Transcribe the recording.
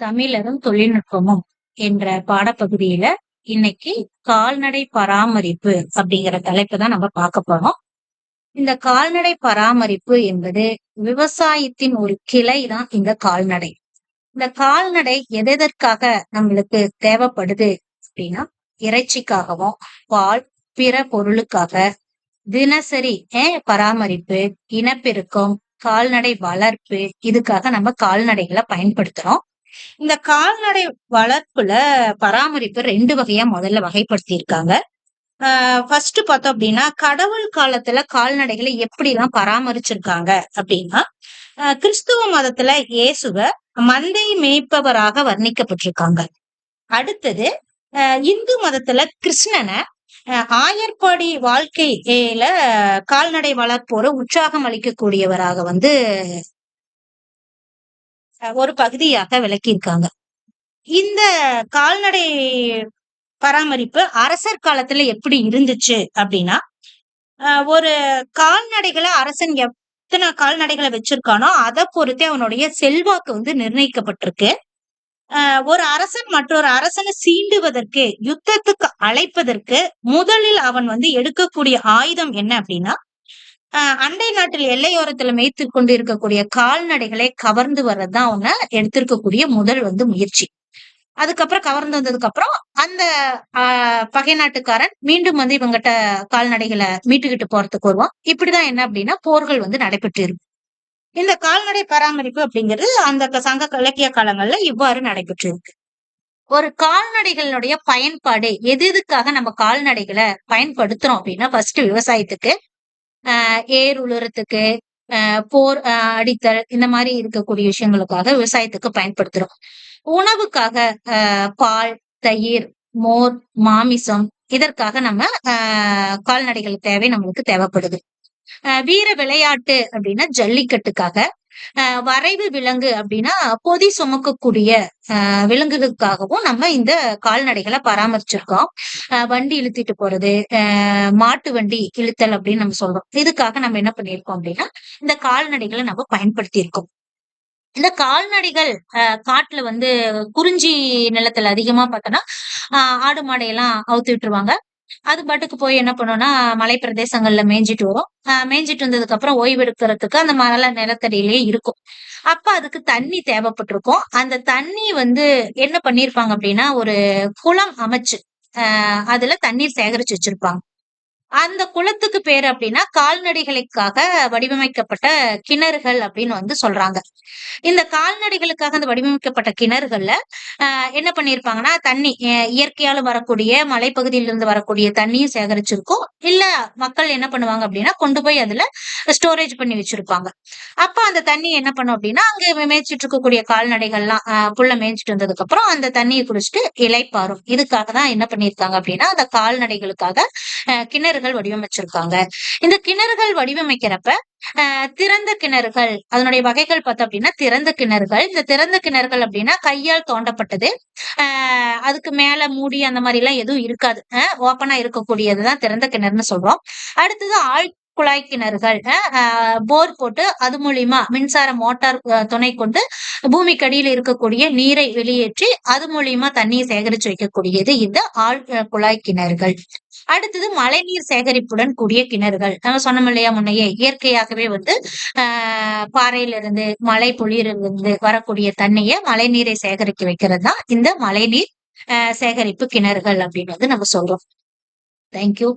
தமிழரும் தொழில்நுட்பமும் என்ற பாடப்பகுதியில இன்னைக்கு கால்நடை பராமரிப்பு அப்படிங்கிற தலைப்பு தான் நம்ம பார்க்க போறோம். இந்த கால்நடை பராமரிப்பு என்பது விவசாயத்தின் ஒரு கிளை தான் இந்த கால்நடை. இந்த கால்நடை எதெதற்காக நம்மளுக்கு தேவைப்படுது அப்படின்னா இறைச்சிக்காகவும் பால் பிற பொருளுக்காக தினசரி ஏன் பராமரிப்பு இனப்பெருக்கம் கால்நடை வளர்ப்பு இதுக்காக நம்ம கால்நடைகளை பயன்படுத்துறோம். இந்த கால்நடை வளர்ப்புல பராமரிப்பு ரெண்டு வகையா முதல்ல வகைப்படுத்தி இருக்காங்க ஃபர்ஸ்ட் பார்த்தோம் அப்படின்னா கடவுள் காலத்துல கால்நடைகளை எப்படி எல்லாம் பராமரிச்சிருக்காங்க அப்படின்னா கிறிஸ்துவ மதத்துல இயேசுவ மந்தை மேய்ப்பவராக வர்ணிக்கப்பட்டிருக்காங்க. அடுத்தது இந்து மதத்துல கிருஷ்ணனை ஆயர்பாடி வாழ்க்கையில கால்நடை வளர்ப்போரை உற்சாகம் அளிக்கக்கூடியவராக வந்து ஒரு பகுதியாக விளக்கியிருக்காங்க. இந்த கால்நடை பராமரிப்பு அரசர் காலத்துல எப்படி இருந்துச்சு அப்படின்னா ஒரு கால்நடைகளை அரசன் எத்தனை கால்நடைகளை வச்சிருக்கானோ அதை பொறுத்தே அவனுடைய செல்வாக்கு வந்து நிர்ணயிக்கப்பட்டிருக்கு. ஒரு அரசன் மற்றொரு அரசனை சீண்டுவதற்கு யுத்தத்துக்கு அழைப்பதற்கு முதலில் அவன் வந்து எடுக்கக்கூடிய ஆயுதம் என்ன அப்படின்னா அண்டை நாட்டில் எல்லையோரத்துல மேய்த்து கொண்டு இருக்கக்கூடிய கால்நடைகளை கவர்ந்து வர்றதுதான் அவங்க எடுத்திருக்கக்கூடிய முதல் வந்து முயற்சி. அதுக்கப்புறம் கவர்ந்து வந்ததுக்கு அப்புறம் அந்த பகை நாட்டுக்காரன் மீண்டும் வந்து இவங்கிட்ட கால்நடைகளை மீட்டுக்கிட்டு போறதுக்கு வருவான். இப்படிதான் என்ன அப்படின்னா போர்கள் வந்து நடைபெற்று இருக்கும் இந்த கால்நடை பராமரிப்பு அப்படிங்கிறது அந்த சங்க இலக்கிய காலங்கள்ல இவ்வாறு நடைபெற்று இருக்கு. ஒரு கால்நடைகளுடைய பயன்பாடு எது எதுக்காக நம்ம கால்நடைகளை பயன்படுத்துறோம் அப்படின்னா ஃபர்ஸ்ட் விவசாயத்துக்கு ஏர் உழுறதுக்கு போர் அடித்தல் இந்த மாதிரி இருக்கக்கூடிய விஷயங்களுக்காக விவசாயத்துக்கு பயன்படுத்துறோம். உணவுக்காக பால் தயிர் மோர் மாமிசம் இதற்காக நம்ம கால்நடைகள் தேவை நம்மளுக்கு தேவைப்படுது. வீர விளையாட்டு அப்படின்னா ஜல்லிக்கட்டுக்காக வரைவு விலங்கு அப்படின்னா பொதி சுமக்கக்கூடிய விலங்குகளுக்காகவும் நம்ம இந்த கால்நடைகளை பராமரிச்சிருக்கோம். வண்டி இழுத்திட்டு போறது மாட்டு வண்டி இழுத்தல் அப்படின்னு நம்ம சொல்றோம். இதுக்காக நம்ம என்ன பண்ணியிருக்கோம் அப்படின்னா இந்த கால்நடைகளை நம்ம பயன்படுத்தி இருக்கோம் இந்த கால்நடைகள் காட்டுல வந்து குறிஞ்சி நிலத்துல அதிகமா பார்த்தோம்னா ஆடு மாடையெல்லாம் அவுத்து விட்டுருவாங்க. அது பாட்டுக்கு போய் என்ன பண்ணோம்னா மலை பிரதேசங்கள்ல மேய்ஞ்சிட்டு வரும். மேய்ஞ்சிட்டு வந்ததுக்கு அப்புறம் ஓய்வெடுக்கிறதுக்கு அந்த மரல நிலத்தடியிலேயே இருக்கும். அப்ப அதுக்கு தண்ணி தேவைப்பட்டிருக்கும். அந்த தண்ணி வந்து என்ன பண்ணிருப்பாங்க அப்படின்னா ஒரு குளம் அமைச்சு ஆஹ் அதுல தண்ணீர் சேகரிச்சு வச்சிருப்பாங்க. அந்த குளத்துக்கு பேரு அப்படின்னா கால்நடைகளுக்காக வடிவமைக்கப்பட்ட கிணறுகள் அப்படின்னு வந்து சொல்றாங்க. இந்த கால்நடைகளுக்காக அந்த வடிவமைக்கப்பட்ட கிணறுகள்ல ஆஹ் என்ன பண்ணிருப்பாங்கன்னா தண்ணி இயற்கையால வரக்கூடிய மலைப்பகுதியில இருந்து வரக்கூடிய தண்ணியும் சேகரிச்சிருக்கும். இல்ல மக்கள் என்ன பண்ணுவாங்க அப்படின்னா கொண்டு போய் அதுல ஸ்டோரேஜ் பண்ணி வச்சிருப்பாங்க. அப்ப அந்த தண்ணி என்ன பண்ணும் அப்படின்னா அங்க மேய்ச்சிட்டு இருக்கக்கூடிய கால்நடைகள்லாம் புள்ள மேய்ச்சிட்டு வந்ததுக்கு அப்புறம் அந்த தண்ணியை குடிச்சிட்டு இலைப்பாரும் இதுக்காக தான் என்ன பண்ணிருக்காங்க அப்படின்னா அந்த கால்நடைகளுக்காக கிணறுகள் வடிவமைச்சிருக்காங்க. இந்த கிணறுகள் வடிவமைக்கிறப்ப திறந்த கிணறுகள். அதனுடைய வகைகள் பார்த்தோம் அப்படின்னா திறந்த கிணறுகள். இந்த திறந்த கிணறுகள் அப்படின்னா கையால் தோண்டப்பட்டது. ஆஹ் அதுக்கு மேல மூடி அந்த மாதிரி எல்லாம் எதுவும் இருக்காது. ஓப்பனா இருக்கக்கூடியதுதான் திறந்த கிணறுன்னு சொல்றோம். அடுத்தது ஆழ் குழாய் கிணறுகள். போர் போட்டு அது மூலியமா மின்சார மோட்டார் துணை கொண்டு பூமிக்கடியில் இருக்கக்கூடிய நீரை வெளியேற்றி அது மூலியமா தண்ணியை சேகரிச்சு வைக்கக்கூடியது இந்த ஆழ் குழாய் கிணறுகள். அடுத்தது மழைநீர் சேகரிப்புடன் கூடிய கிணறுகள். நம்ம சொன்னோம் இல்லையா முன்னையே இயற்கையாகவே வந்து ஆஹ் பாறையிலிருந்து மழை பொழியிலிருந்து வரக்கூடிய தண்ணியை மழைநீரை சேகரிக்க வைக்கிறது தான் இந்த மழைநீர் சேகரிப்பு கிணறுகள் அப்படின்னு வந்து நம்ம சொல்றோம். தேங்க்யூ